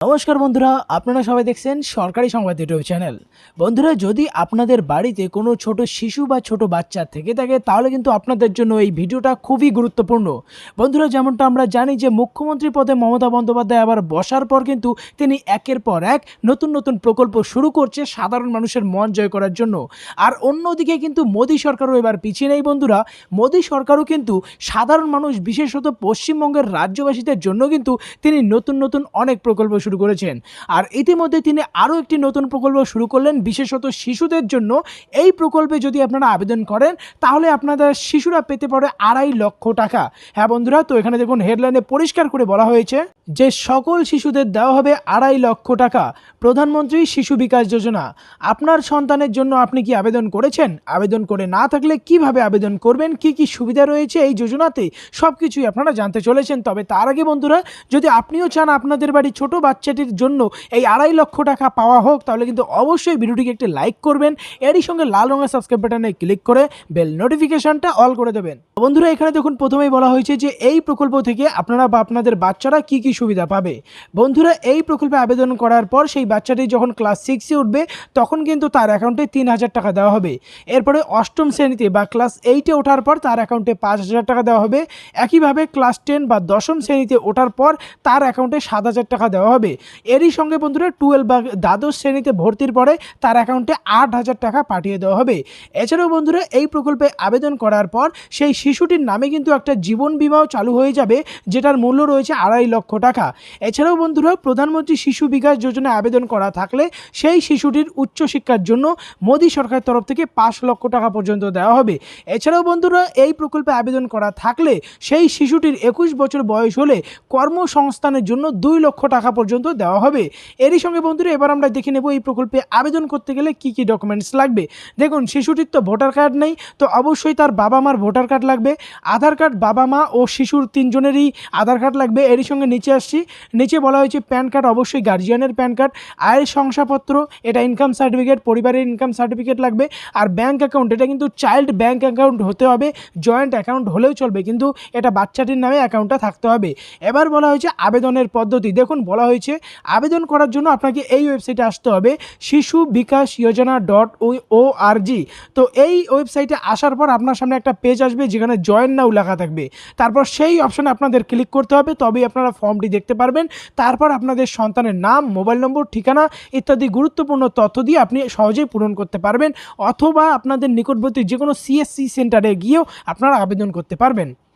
নমস্কার বন্ধুরা, আপনারা সবাই দেখছেন সরকারি সংবাদ ইউটিউব চ্যানেল। বন্ধুরা, যদি আপনাদের বাড়িতে কোনো ছোট শিশু বা ছোট বাচ্চা থেকে থাকে, তাহলে কিন্তু আপনাদের জন্য এই ভিডিওটা খুবই গুরুত্বপূর্ণ। বন্ধুরা, যেমনটা আমরা জানি যে মুখ্যমন্ত্রী পদে মমতা বন্দ্যোপাধ্যায় আবার বসার পর কিন্তু তিনি একের পর এক নতুন নতুন প্রকল্প শুরু করছে সাধারণ মানুষের মন জয় করার জন্য। আর অন্যদিকে কিন্তু মোদী সরকারও এবার পিছিয়ে নেই বন্ধুরা। মোদী সরকারও কিন্তু সাধারণ মানুষ, বিশেষত পশ্চিমবঙ্গের রাজ্যবাসীদের জন্য কিন্তু তিনি নতুন নতুন অনেক প্রকল্প শুরু করেছেন। আর ইতিমধ্যে তিনি আরও একটি নতুন প্রকল্প শুরু করলেন, বিশেষত শিশুদের জন্য। এই প্রকল্পে যদি আপনারা আবেদন করেন, তাহলে আপনাদের শিশুরা পেতে পারে আড়াই লক্ষ টাকা। হ্যাঁ বন্ধুরা, তো এখানে দেখুন হেডলাইনে পরিষ্কার করে বলা হয়েছে যে সকল শিশুদের দেওয়া হবে আড়াই লক্ষ টাকা। প্রধানমন্ত্রী শিশু বিকাশ যোজনা। আপনার সন্তানের জন্য আপনি কি আবেদন করেছেন? আবেদন করে না থাকলে কীভাবে আবেদন করবেন? কি কি সুবিধা রয়েছে এই যোজনাতে? সব কিছুই আপনারা জানতে চলেছেন। তবে তার আগে বন্ধুরা, যদি আপনিও চান আপনাদের বাড়ি ছোট বাচ্চাটির জন্য এই আড়াই লক্ষ টাকা পাওয়া হোক, তাহলে কিন্তু অবশ্যই ভিডিওটিকে একটি লাইক করবেন। এরই সঙ্গে লাল রঙের সাবস্ক্রাইব বাটনে ক্লিক করে বেল নোটিফিকেশনটা অল করে দেবেন। বন্ধুরা, এখানে দেখুন প্রথমেই বলা হয়েছে যে এই প্রকল্প থেকে আপনারা বা আপনাদের বাচ্চারা কি কি সুবিধা পাবে। বন্ধুরা, এই প্রকল্পে আবেদন করার পর সেই বাচ্চাটি যখন ক্লাস সিক্সে উঠবে, তখন কিন্তু তার অ্যাকাউন্টে তিন হাজার টাকা দেওয়া হবে। এরপরে অষ্টম শ্রেণীতে বা ক্লাস এইটে ওঠার পর তার অ্যাকাউন্টে পাঁচ হাজার টাকা দেওয়া হবে। একইভাবে ক্লাস টেন বা দশম শ্রেণীতে ওঠার পর তার অ্যাকাউন্টে সাত হাজার টাকা দেওয়া হবে। এরই সঙ্গে বন্ধুরা টুয়েলভ বা দ্বাদশ শ্রেণীতে ভর্তির পরে তার অ্যাকাউন্টে আট হাজার টাকা পাঠিয়ে দেওয়া হবে। এছাড়াও বন্ধুরা এই প্রকল্পে আবেদন করার পর সেই শিশুটির নামে কিন্তু একটা জীবন বিমাও চালু হয়ে যাবে, যেটার মূল্য রয়েছে আড়াই লক্ষ টাকা। এছাড়াও বন্ধুরা প্রধানমন্ত্রী শিশু বিকাশ যোজনায় আবেদন করা থাকলে সেই শিশুটির উচ্চশিক্ষার জন্য মোদী সরকারের তরফ থেকে পাঁচ লক্ষ টাকা পর্যন্ত দেওয়া হবে। এছাড়াও বন্ধুরা এই প্রকল্পে আবেদন করা থাকলে সেই শিশুটির একুশ বছর বয়স হলে কর্মসংস্থানের জন্য দুই লক্ষ টাকা পর্যন্ত দেওয়া হবে। এরই সঙ্গে বন্ধুরা, এবার আমরা দেখে নেব এই প্রকল্পে আবেদন করতে গেলে কি কি ডকুমেন্টস লাগবে। দেখুন, শিশুটির তো ভোটার কার্ড নেই, তো অবশ্যই তার বাবা মার ভোটার কার্ড লাগবে। আধার কার্ড বাবা মা ও শিশুর তিনজনেরই আধার কার্ড লাগবে। এরই সঙ্গে নিচে আসছি। নিচে বলা হয়েছে প্যান কার্ড অবশ্যই গার্জিয়ানের প্যান কার্ড আয়ের শংসাপত্র, এটা ইনকাম সার্টিফিকেট পরিবারের ইনকাম সার্টিফিকেট লাগবে। আর ব্যাঙ্ক অ্যাকাউন্ট এটা কিন্তু চাইল্ড ব্যাঙ্ক অ্যাকাউন্ট হতে হবে জয়েন্ট অ্যাকাউন্ট হলেও চলবে, কিন্তু এটা বাচ্চাটির নামে অ্যাকাউন্টটা থাকতে হবে। এবার বলা হয়েছে আবেদনের পদ্ধতি। দেখুন, বলা হয়েছে আবেদন করার জন্য আপনাকে এই ওয়েবসাইটে আসতে হবে শিশু বিকাশ যোজনা ডট ও আর জি তো এই ওয়েবসাইটে আসার পর আপনার সামনে একটা পেজ আসবে যেখানে জয়েন নাও লেখা থাকবে। তারপর সেই অপশানে আপনাদের ক্লিক করতে হবে, তবেই আপনারা ফর্মটি দেখতে পারবেন। তারপর আপনাদের সন্তানের নাম মোবাইল নম্বর ঠিকানা ইত্যাদি গুরুত্বপূর্ণ তথ্য দিয়ে আপনি সহজেই পূরণ করতে পারবেন, অথবা আপনাদের নিকটবর্তী যে কোনো সিএসসি সেন্টারে গিয়েও আপনারা আবেদন করতে পারবেন।